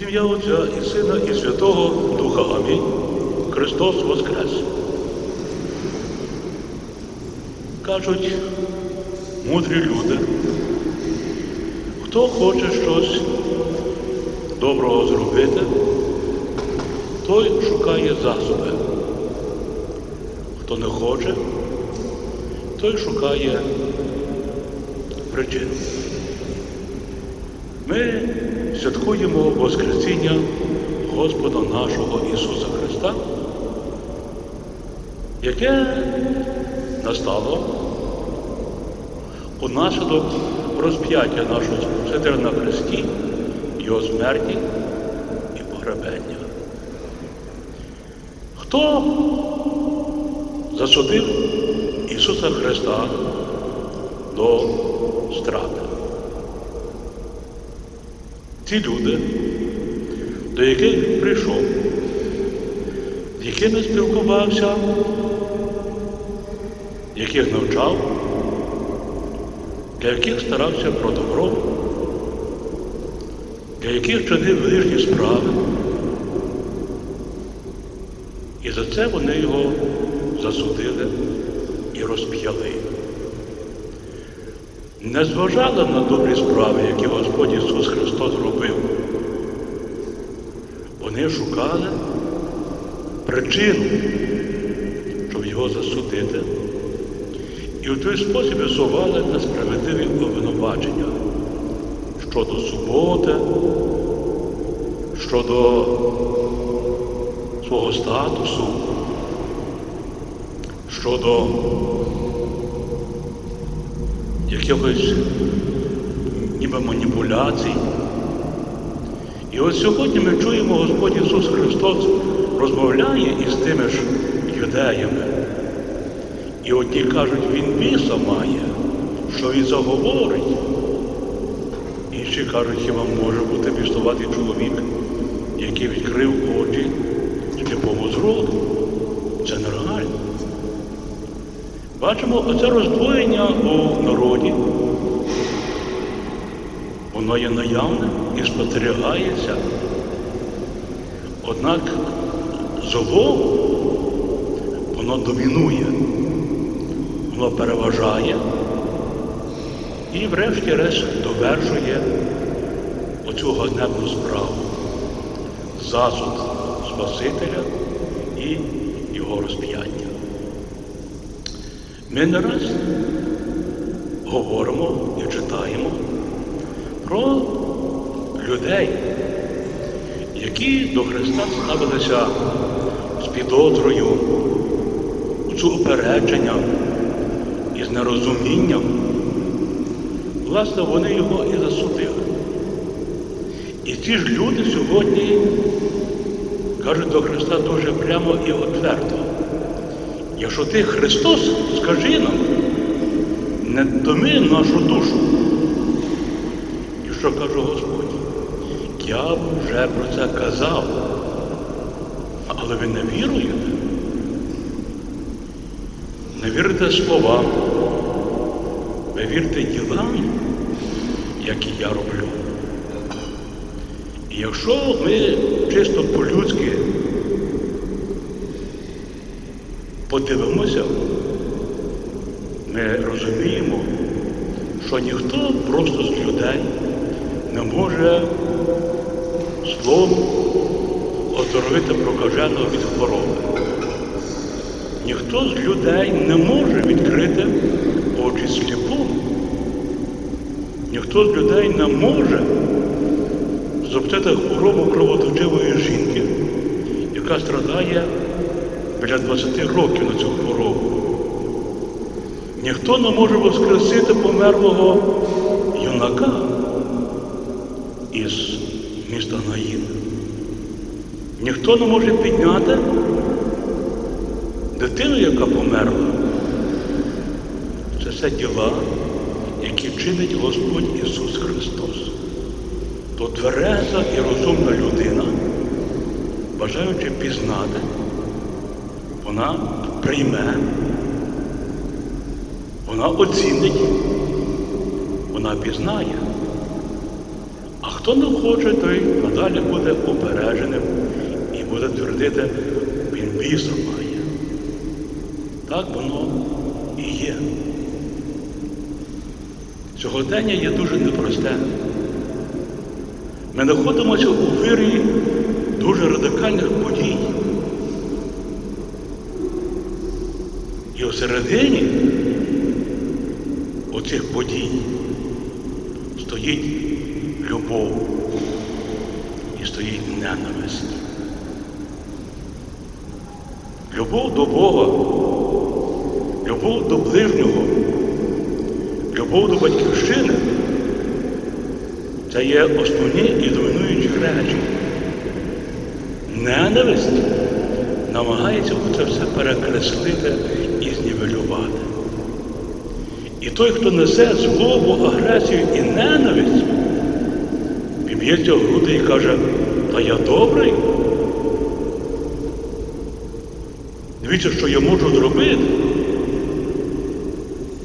В ім'я Отця і Сина, і Святого Духа Амінь. Христос Воскрес. Кажуть мудрі люди, хто хоче щось доброго зробити, той шукає засоби. Хто не хоче, той шукає причин. Ми святкуємо Воскресіння Господа нашого Ісуса Христа, яке настало унаслідок розп'яття нашого Спасителя на Христі, Його смерті і погребення. Хто засудив Ісуса Христа до страти? Ті люди, до яких прийшов, з якими спілкувався, яких навчав, для яких старався про добро, для яких чинив лижні справи. І за це вони його засудили і розп'яли. Не зважали на добрі справи, які Господь Ісус Христос зробив. Вони шукали причину, щоб його засудити. І в той спосіб висували несправедливі обвинувачення щодо суботи, щодо свого статусу, щодо якихось ніби маніпуляцій. І от сьогодні ми чуємо, Господь Ісус Христос розмовляє із тими ж юдеями. І одні кажуть, Він біса має, що він заговорить. Інші кажуть, хіба може бути піштуватий чоловік, який відкрив очі сліпому зроду. Це нереально. Бачимо оце роздвоєння у народі. Воно є наявне і спостерігається. Однак зло, воно домінує, воно переважає і врешті-решт довершує оцю ганебну справу. Засуд Спасителя і його розп'яття. Ми не раз говоримо і читаємо про людей, які до Христа ставилися з підозрою, з упередженням і з нерозумінням. Власне, вони його і засудили. І ті ж люди сьогодні кажуть до Христа дуже прямо і відверто. Якщо ти Христос, скажи нам, не томи нашу душу. І що каже Господь? Я вже про це казав, але ви не віруєте. Не вірите словам, ви вірите ділам, які я роблю. І якщо ми чисто по-людськи подивимося, ми розуміємо, що ніхто просто з людей не може словом оздоровити прокаженого від хвороби. Ніхто з людей не може відкрити очі сліпому. Ніхто з людей не може зробити хворобу кровоточивої жінки, яка страдає біля 20 років на цю хворобу. Ніхто не може воскресити померлого юнака із міста Наїн. Ніхто не може підняти дитину, яка померла. Це все діла, які чинить Господь Ісус Христос. То твереза і розумна людина, бажаючи пізнати, вона прийме, вона оцінить, вона пізнає. А хто не хоче, той надалі буде упередженим і буде твердити, він біса має. Так воно і є. Сьогодення є дуже непросте. Ми знаходимося у вирі дуже радикальних подій. І всередині оцих подій стоїть любов і стоїть ненависть. Любов до Бога, любов до ближнього, любов до батьківщини це є основні і домінуючі речі. Ненависть намагається це все перекреслити і знівелювати. І той, хто несе злобу, агресію і ненависть, підб'ється в груди і каже, та я добрий. Дивіться, що я можу зробити,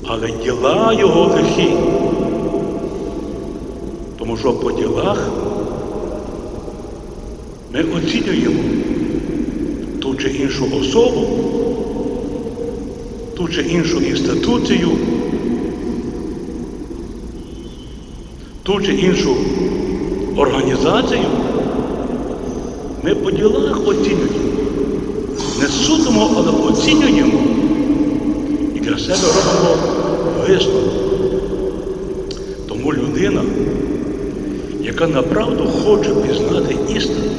але діла його лихі. Тому що по ділах ми оцінюємо ту чи іншу особу, ту чи іншу інституцію, ту чи іншу організацію. Ми по ділах оцінюємо. Не судимо, але оцінюємо і для себе робимо висновок. Тому людина, яка направду хоче пізнати істину,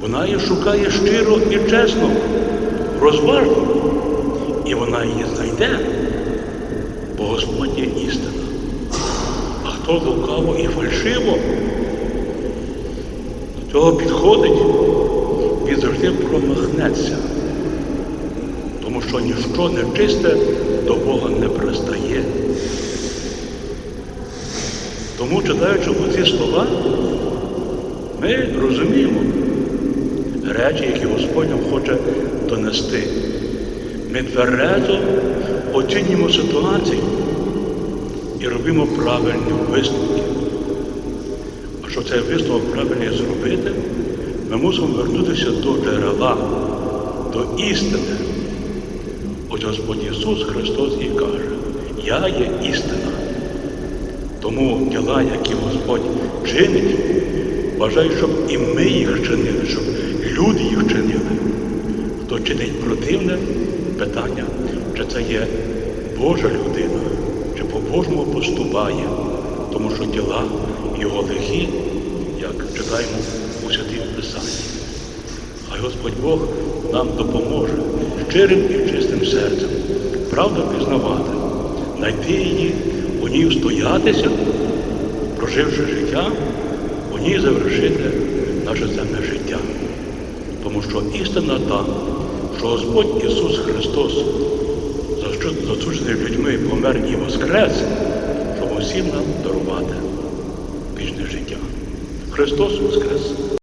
вона її шукає щиро і чесно, розважно, і вона її знайде, бо Господь є істина. Хто лукаво і фальшиво до цього підходить, він завжди промахнеться, тому що ніщо нечисте до Бога не пристає. Тому, читаючи оці слова, ми розуміємо речі, які Господь нам хоче донести. Ми тверезо оцінюємо ситуацію і робимо правильні висновки. А щоб цей висновок правильно зробити, ми мусимо вернутися до джерела, до істини. Ось Господь Ісус Христос і каже, Я є істина. Тому діла, які Господь чинить, бажаю, щоб і ми їх чинили, щоб люди їх чинили. Хто чинить противне питання, чи це є Божа людина, чи поступає, тому що діла його лихі, як читаємо у святім Писанні. Хай Господь Бог нам допоможе щирим і чистим серцем, правду пізнавати, знайти її, у ній стоятися, проживши життя, у ній завершити наше земне життя. Тому що істина та, що Господь Ісус Христос засуджений людьми помер і воскрес, щоб усім нам дарувати вічне життя. Христос Воскрес!